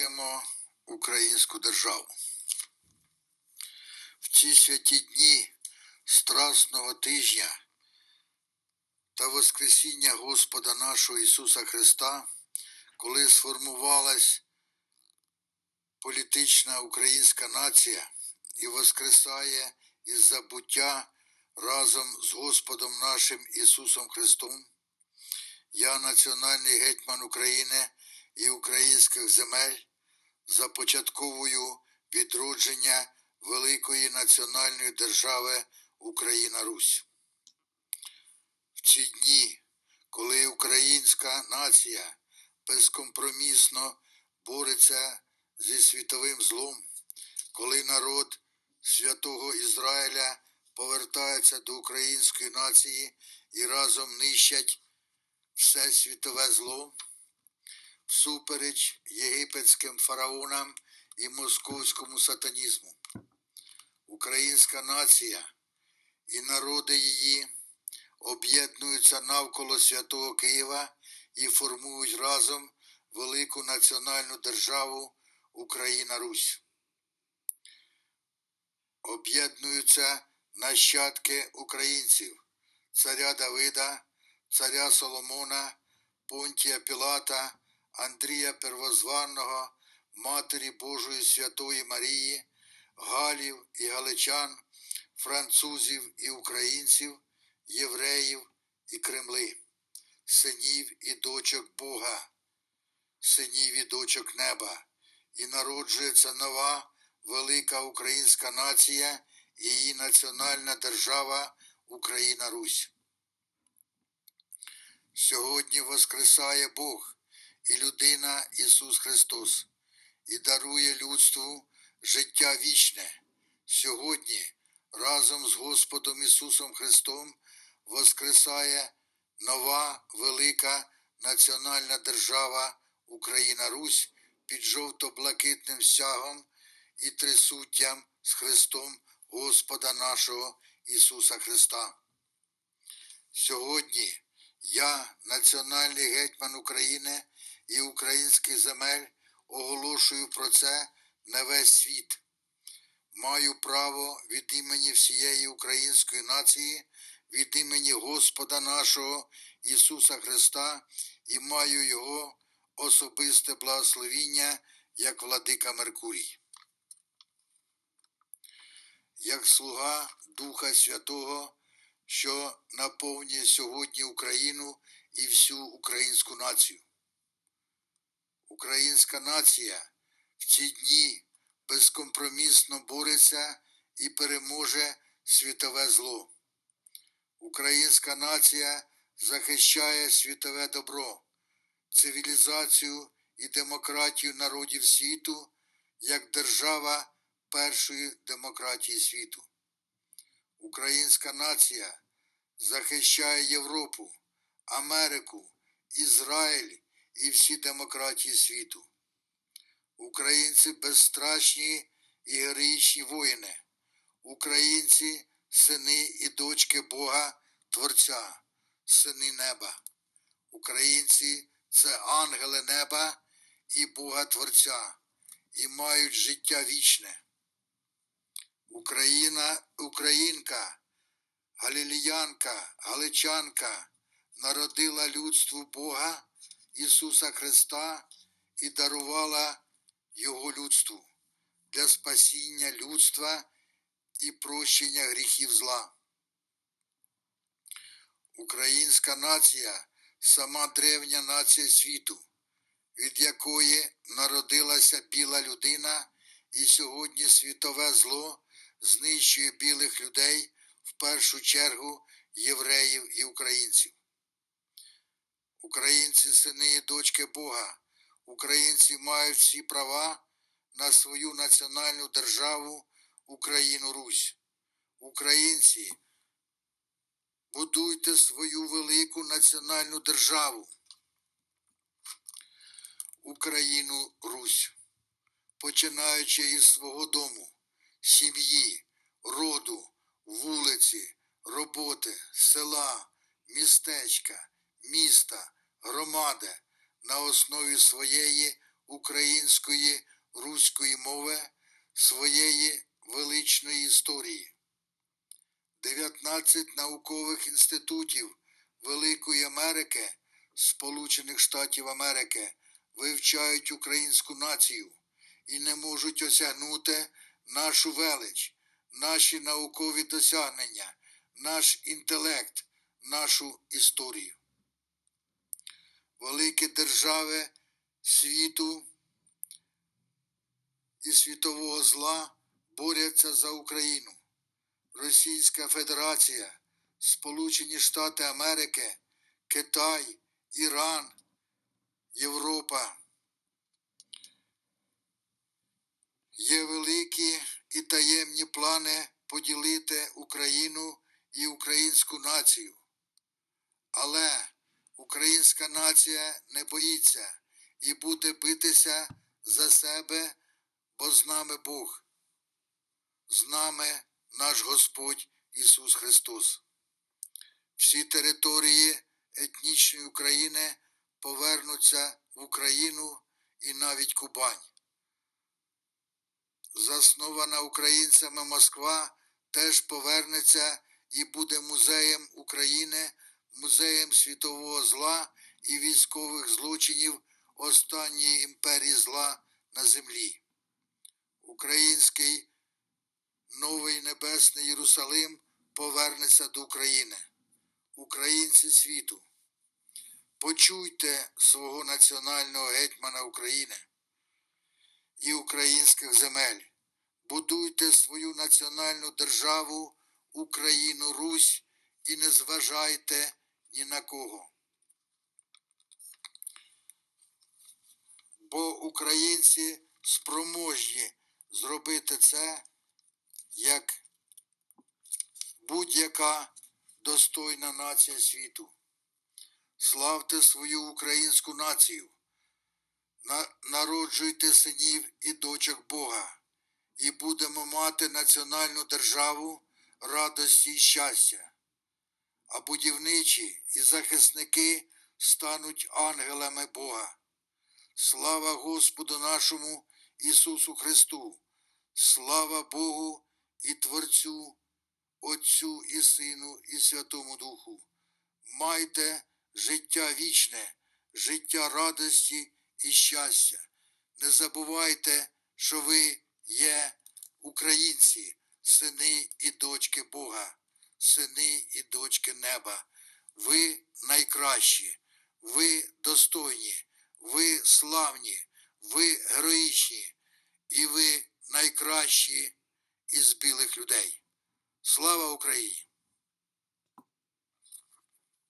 Святкуємо українську державу. В ці святі дні Страсного тижня та Воскресіння Господа нашого Ісуса Христа, коли сформувалась політична українська нація і воскресає із забуття разом з Господом нашим Ісусом Христом, я, національний гетьман України і українських земель, започатковую відродження великої національної держави Україна Русь. В ці дні, коли українська нація безкомпромісно бореться зі світовим злом, коли народ святого Ізраїля повертається до української нації і разом нищать все світове зло, всупереч єгипетським фараонам і московському сатанізму. Українська нація і народи її об'єднуються навколо святого Києва і формують разом велику національну державу Україна Русь. Об'єднуються нащадки українців, царя Давида, царя Соломона, Понтія Пілата, Андрія Первозваного, Матері Божої Святої Марії, Галів і Галичан, французів і українців, євреїв і Кремли, синів і дочок Бога, синів і дочок неба, і народжується нова велика українська нація і її національна держава Україна Русь. Сьогодні воскресає Бог і людина Ісус Христос і дарує людству життя вічне. Сьогодні разом з Господом Ісусом Христом воскресає нова велика національна держава Україна Русь під жовто-блакитним стягом і трисуттям з Христом Господа нашого Ісуса Христа. Сьогодні я, національний гетьман України і українських земель, оголошую про це на весь світ. Маю право від імені всієї української нації, від імені Господа нашого Ісуса Христа і маю Його особисте благословіння як владика Меркурій. Як слуга Духа Святого, що наповнює сьогодні Україну і всю українську націю. Українська нація в ці дні безкомпромісно бореться і переможе світове зло. Українська нація захищає світове добро, цивілізацію і демократію народів світу як держава першої демократії світу. Українська нація захищає Європу, Америку, Ізраїль і всі демократії світу. Українці безстрашні і героїчні воїни, українці сини і дочки Бога Творця, сини неба. Українці це ангели неба і Бога Творця, і мають життя вічне. Україна, Українка, Галіліянка, Галичанка народила людству Бога Ісуса Христа і дарувала Його людству для спасіння людства і прощення гріхів зла. Українська нація сама древня нація світу, від якої народилася біла людина, і сьогодні світове зло знищує білих людей, в першу чергу євреїв і українців. Українці сини і дочки Бога, українці мають всі права на свою національну державу Україну Русь. Українці, будуйте свою велику національну державу. Україну Русь, починаючи із свого дому, сім'ї, роду, вулиці, роботи, села, містечка, міста, громади на основі своєї української руської мови своєї величної історії. 19 наукових інститутів Великої Америки, Сполучених Штатів Америки, вивчають українську націю і не можуть осягнути нашу велич, наші наукові досягнення, наш інтелект, нашу історію. Великі держави світу і світового зла борються за Україну. Російська Федерація, Сполучені Штати Америки, Китай, Іран, Європа. Є великі і таємні плани поділити Україну і українську націю. Але українська нація не боїться і буде битися за себе, бо з нами Бог, з нами наш Господь Ісус Христос. Всі території етнічної України повернуться в Україну і навіть Кубань. Заснована українцями Москва теж повернеться і буде музеєм України, музеєм світового зла і військових злочинів останньої імперії зла на землі. Український новий небесний Єрусалим повернеться до України. Українці світу, почуйте свого національного гетьмана України і українських земель. Будуйте свою національну державу, Україну, Русь і не зважайте ні на кого. Бо українці спроможні зробити це як будь-яка достойна нація світу. Славте свою українську націю, народжуйте синів і дочок Бога, і будемо мати національну державу радості і щастя. А будівничі і захисники стануть ангелами Бога. Слава Господу нашому Ісусу Христу! Слава Богу і Творцю, Отцю і Сину і Святому Духу. Майте життя вічне, життя радості і щастя. Не забувайте, що ви є українці, сини і дочки Бога, сини і дочки неба. Ви найкращі, ви достойні, ви славні, ви героїчні, і ви найкращі із білих людей. Слава Україні!